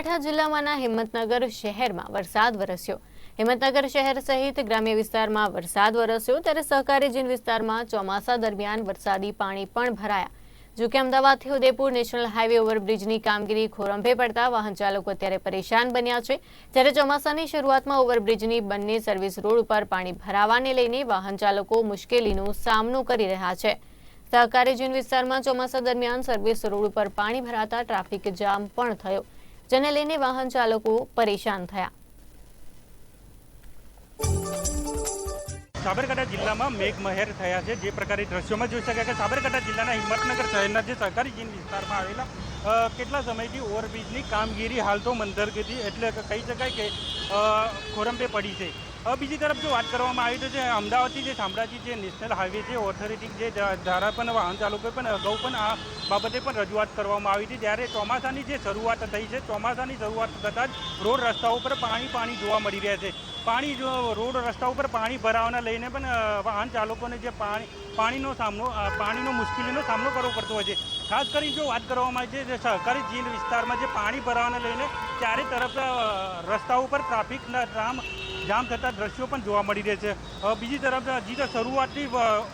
સાબરકાંઠા જિલ્લામાંના હિંમતનગર શહેરમાં વરસાદ વરસ્યો. હિંમતનગર શહેર સહિત ગ્રામ્ય વિસ્તારમાં વરસાદ વરસ્યો ત્યારે સહકારી જીન વિસ્તારમાં ચોમાસા દરમિયાન વરસાદી પાણી પણ ભરાયા. જોકે અમદાવાદથી ઉદયપુર નેશનલ હાઈવે ઓવરબ્રિજની કામગીરી ખોરંભે પડતા વાહન ચાલકો અત્યારે પરેશાન બન્યા છે. જ્યારે ચોમાસાની શરૂઆતમાં ઓવરબ્રિજની બંને સર્વિસ રોડ ઉપર પાણી ભરાવાને લઈને વાહન ચાલકો મુશ્કેલીનો સામનો કરી રહ્યા છે. સહકારી જીન વિસ્તારમાં ચોમાસા દરમિયાન સર્વિસ રોડ ઉપર પાણી ભરાતા ટ્રાફિક જામ પણ થયો. જેને લઈને વાહન ચાલકો પરેશાન થયા. સાબરકાંઠા જિલ્લામાં મેઘમહેર થયા છે. જે પ્રકારે દ્રશ્યોમાં જોઈ શકાય કે સાબરકાંઠા જિલ્લાના હિંમતનગર શહેરના જે સહકારી જીન વિસ્તારમાં આવેલા કેટલા સમયથી ઓવરબ્રિજની કામગીરી હાલ તો મંદરગતિ એટલે કહી શકાય કે અ, ખોરંભે પડી છે. બીજી તરફ જો વાત કરવામાં આવી તો જે અમદાવાદથી જે શામળાજી જે નેશનલ હાઈવે છે ઓથોરિટી જે ધારા પણ વાહન ચાલકોએ પણ અગાઉ પણ આ બાબતે પણ રજૂઆત કરવામાં આવી હતી. જ્યારે ચોમાસાની જે શરૂઆત થઈ છે, ચોમાસાની શરૂઆત થતાં જ રોડ રસ્તાઓ પર પાણી પાણી જોવા મળી રહ્યા છે. પાણી જો, રોડ રસ્તા ઉપર પાણી ભરાવાના લઈને પણ વાહન ચાલકોને જે પાણી, પાણીનો સામનો પાણીનો મુશ્કેલીનો સામનો કરવો પડતો હોય છે. ખાસ કરી જો વાત કરવામાં આવે છે, જે સહકારી જીલ વિસ્તારમાં જે પાણી ભરાવાને લઈને ચારે તરફ રસ્તા ઉપર ટ્રાફિકના જામ જામ થતા દ્રશ્યો પણ જોવા મળી રહે છે. બીજી તરફ હજી તો શરૂઆતથી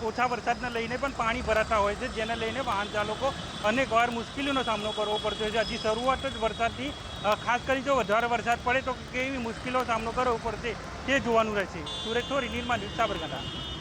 ઓછા વરસાદને લઈને પણ પાણી ભરાતા હોય છે, જેને લઈને વાહન ચાલકો અનેકવાર મુશ્કેલીનો સામનો કરવો પડતો હોય છે. હજી શરૂઆત જ વરસાદથી ખાસ કરી જો વધારે વરસાદ પડે તો કેવી મુશ્કેલીનો સામનો કરવો પડશે તે જોવાનું રહેશે. સુરેશ થોરી નિર્માણ ન્યૂઝ સાબરકાંઠા.